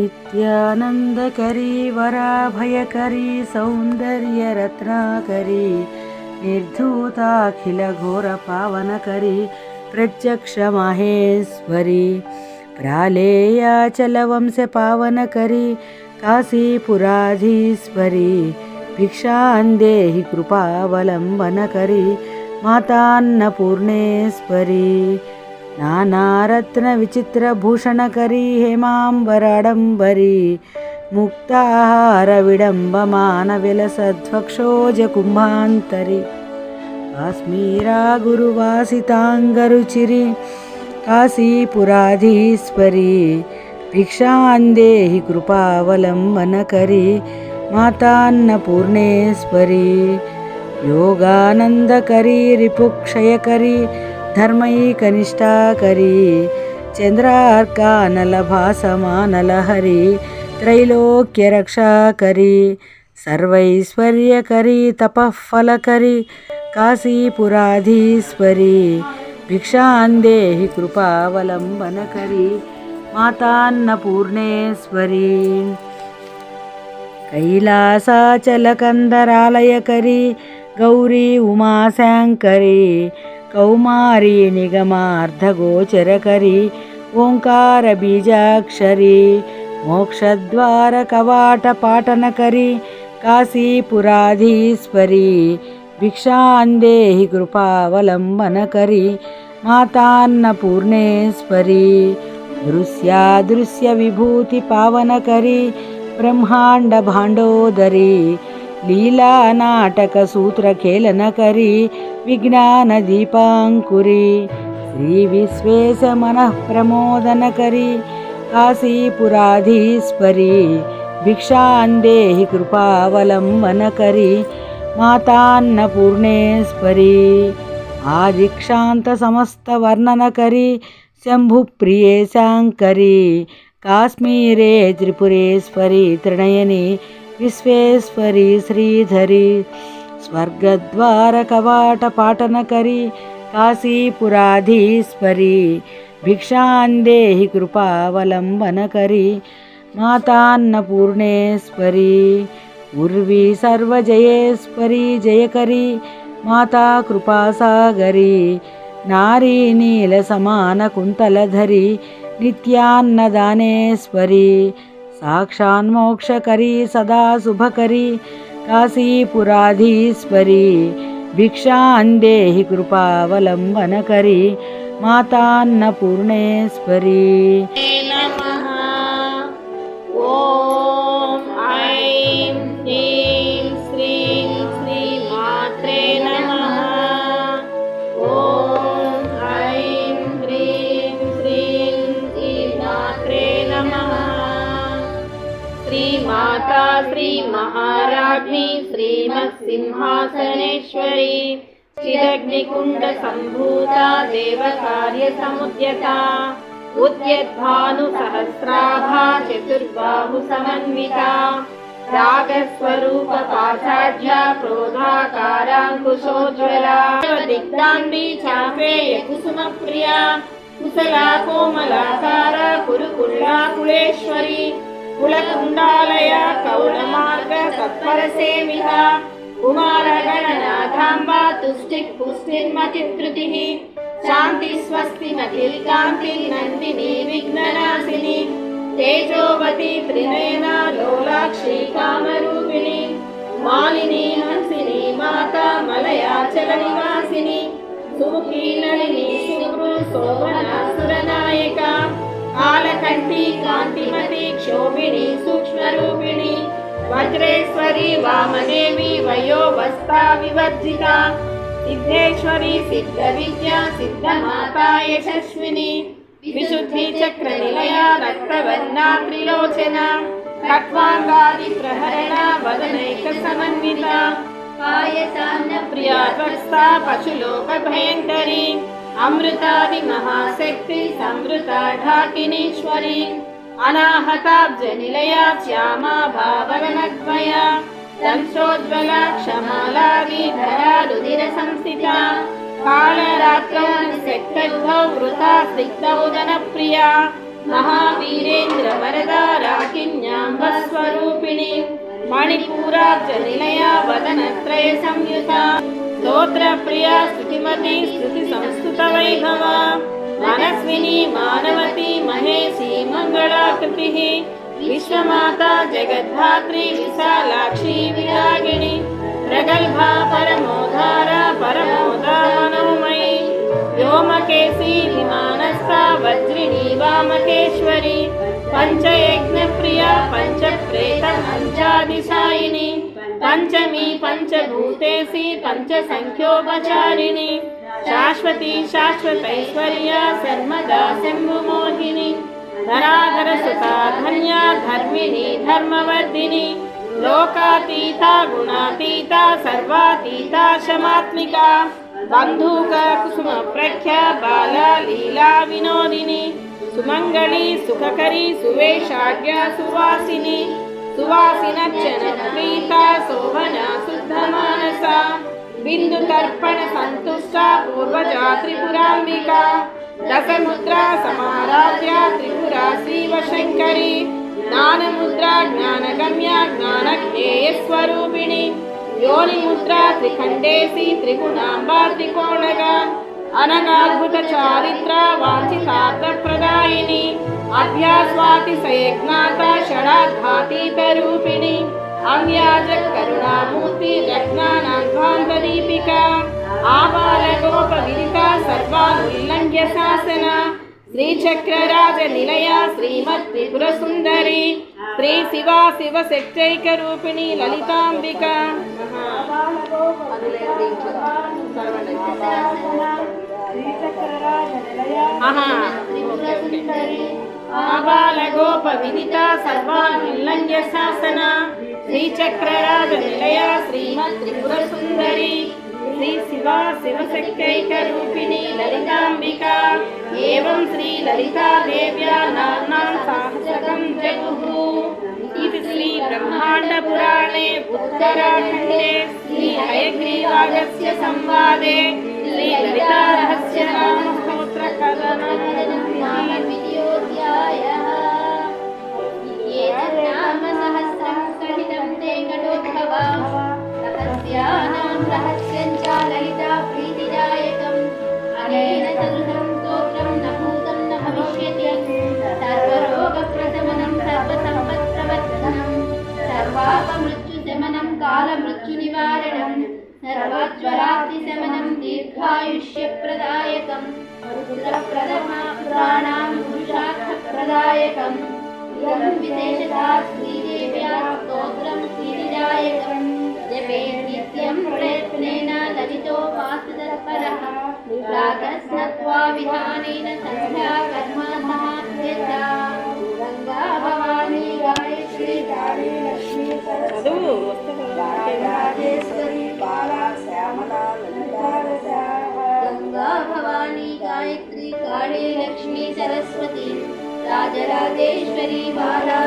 नित्यानन्दकरी वराभयकरी सौन्दर्यरत्नाकरी निर्धूताखिलघोरपावनकरी प्रत्यक्षमहेश्वरी प्रालेयाचलवंशपावनकरी काशीपुराधीश्वरी भिक्षान् देहि कृपावलम्बनकरी मातान्नपूर्णेश्वरी నానారత్న విచిత్ర భూషణకరీ హేమాంబరాడంబరీ ముక్తాహార విడంబమాన విలసధ్వక్షోజ కుంభాంతరి కాశ్మీరా గురువాసితాంగరుచిరి కాశీపురాధీశ్వరి భిక్షాందేహి కృపావలంబనకరి మాతాన్నపూర్ణేశ్వరి యోగానందకరి రిపుక్షయకరి ధర్మై కనిష్టాకరి చంద్రార్కానల భాసమానల హరి త్రైలోక్య రక్షాకరి సర్వైశ్వర్యకరి తపఫలకరి కాశీపురాధీశ్వరి భిక్షాందేహి కృపావలంబనకరి మాతాన్నపూర్ణేశ్వరి కైలాసాచలకందరాలయకరి గౌరీ ఉమాశాంకరి కౌమారీ నిగమార్ధగోచరకరి ఓంకార బీజాక్షరి మోక్షద్వార కవాట పాటనకరి కాశీపురాధీశ్వరి భిక్షాందేహి కృపావలంబనకరి మాతాన్నపూర్ణేశ్వరి దృశ్యాదృశ్య విభూతి పావనకరి బ్రహ్మాండ భాండోదరి ओङ्कारबीजाक्षरी मोक्षद्वारकवाटपाटनकरी काशीपुराधीश्वरी भिक्षान् देहि कृपावलम्बनकरी मातान्नपूर्णेश्वरी दृश्यादृश्यविभूतिपावनकरी ब्रह्माण्डभाण्डोदरी लीलानाटकसूत्रखेलनकरी विज्ञानदीपाङ्कुरी श्रीविश्वेशमनःप्रमोदनकरी काशीपुराधीश्वरी भिक्षान् देहि कृपावलम्बनकरी मातान्नपूर्णेश्वरी आदिक्षान्तसमस्तवर्णनकरी शम्भुप्रियेशाङ्करी काश्मीरे त्रिपुरेश्वरी त्रिणयनी విశ్వేశ్వరి శ్రీధరి స్వర్గద్వార కవాట పాటనకరి కాశీపురాధీశ్వరి భిక్షాందేహి కృపావలంబనకరి మాతాన్నపూర్ణేశ్వరి ఉర్వి సర్వజయేశ్వరి జయకరి మాతా కృపాసాగరి నారీ నీల సమాన కుంతలధరి నిత్యాన్నదానేశ్వరి साक्षान्मोक्षकरी सदा शुभकरी काशीपुराधीश्वरी भिक्षान्देहि कृपावलम्बनकरी मातान्नपूर्णेश्वरी श्रीमत्सिंहासनेश्वरी चिदग्निकुण्डसम्भूता देवकार्यसमुद्यता। उद्यद्भानुसहस्राभा चतुर्बाहुसमन्विता। रागस्वरूपपाषाढ्या क्रोधाकाराङ्कुशोज्ज्वला। दिग्दाम्बी चापेय कुसुमप्रिया। कुशला कोमलाकार कुरुकुल्ला कुलेश्वरी कुलकुण्डालय कौलमार्ग तत्परसेविता कुमारगणनाथाम्बा तुष्टिः पुष्टिर्मतिधृतिः शान्ति स्वस्ति मतिर्कान्ति नन्दिनी विघ्ननाशिनी तेजोवती त्रिनयना लोलाक्षी कामरूपिणी मालिनी हंसिनी माता मलयाचलनिवासिनी सुमुखी नलिनी सुभ्रू शोभना सुरनायिका कालकण्ठी कान्तिमती क्षोभिणी सूक्ष्मरूपिणी वज्रेश्वरी वामदेवी वयोवस्था विवर्जिता सिद्धेश्वरी सिद्धविद्या सिद्धमाता यशस्विनी विशुद्धिचक्रनिलया रक्तवर्णा त्रिलोचना खट्वाङ्गादिप्रहरणा वदनैकसमन्विता कायसान्नप्रिया त्वस्ता पशुलोकभयङ्करी अमृतादिमहाशक्ति संवृता ढाकिनीश्वरी अनाहताब्जनिलया श्यामा भावगणद्वया दंशोज्ज्वला क्षमालादिधरा रुधिरसंस्थिता कालरात्रौ निषक्तद्भौ वृथा स्निग्धौदनप्रिया महावीरेन्द्रवरदाराकिन्याम्बस्वरूपिणि मणिपूराब्जनिलया वदनत्रय संयुता स्तोत्रप्रिया स्तुतिमती स्तुतिसंस्तुतवैभवा मनस्विनी मानवती महेशी मङ्गलाकृतिः विश्वमाता जगद्धात्री विशालाक्षी विरागिणी। प्रगल्भा परमोधारा परमोदा मनोमयी व्योमकेशी विमानस्था वज्रिणी वामकेश्वरी। पञ्चयज्ञप्रिया पञ्चप्रेत पञ्चादिशायिनी पञ्चमी पञ्चभूतेशी पञ्चसङ्ख्योपचारिणी शाश्वती शाश्वतैश्वर्या सर्वदा शम्भुमोहिनी। धराधरसुता धन्या धर्मिणी धर्मवर्धिनी लोकातीता गुणातीता सर्वातीता शमात्मिका बन्धूक कुसुम प्रख्या बाला लीला विनोदिनी सुमङ्गली सुखकरी सुवेशाढ्या सुवासिनी सुवासिनच्चन प्रीता शोभना शुद्धमानसा बिन्दुतर्पण सन्तुष्टा पूर्वजा त्रिपुराम्बिका రసముద్ర సమారాధ్య త్రిపుర శివ శంకరి. జ్ఞానముద్ర జ్ఞానగమ్య జ్ఞానజ్ఞేయస్వరూపిణి. యోనిముద్ర త్రిఖండేసి త్రిగుణాంబా త్రికోణగా. అనగాద్భుత చారిత్ర వాంఛితార్థ ప్రదాయిని అభ్యాస్వాతి సయజ్ఞాత షడాఘాతీత రూపిణి కరుణామూర్తి రజ్ఞానాంధ్వాంత దీపిక ఆవాలగోపవిదితా విదిత ఉల్లంఘ్య శాసన శ్రీచక్రరాజ నిలయ శ్రీమద్ త్రిపుర సుందరి శ్రీ శివ శివ శక్తైక రూపిణి లలితాంబిక. ఆబాలగోప విదిత సర్వాలుల్లంఘ్య శాసన శ్రీచక్రరాజ నిలయ శ్రీమద్ త్రిపుర సుందరి श्रीशिवा शिवशक्त्यैकरूपिणी ललिताम्बिका। एवं श्रीललितादेव्या नामा सांसदं जयुः इति श्रीब्रह्माण्डपुराणे उत्तराखण्डे श्रीहयग्रीवागस्य संवादे श्रीललितारहस्य ललितारहस्य नामस्तो कथितं ते कटोद्भव रहस्यानां रहस्यं च प्रीतिदायकम् अनेन चतुर्थं स्तोत्रं न भूतं न भविष्यति। सर्वरोगप्रशमनं, सर्वसम्पत्प्रवर्धनं, सर्वापमृत्युशमनं, कालमृत्युनिवारणं, सर्वज्वरातिशमनं दीर्घायुष्यप्रदायकम्। पुत्रप्रदमाणां पुरुषार्थप्रदायकम् इदं विशेषतः श्रीदेव्या स्तोत्रं श्रीनिदायकं जपे नित्यं प्रयत्नेन वासुदरपरः प्रातस्नत्वा गायत्री काली लक्ष्मी सरस्वती राजराजेश्वरी बाला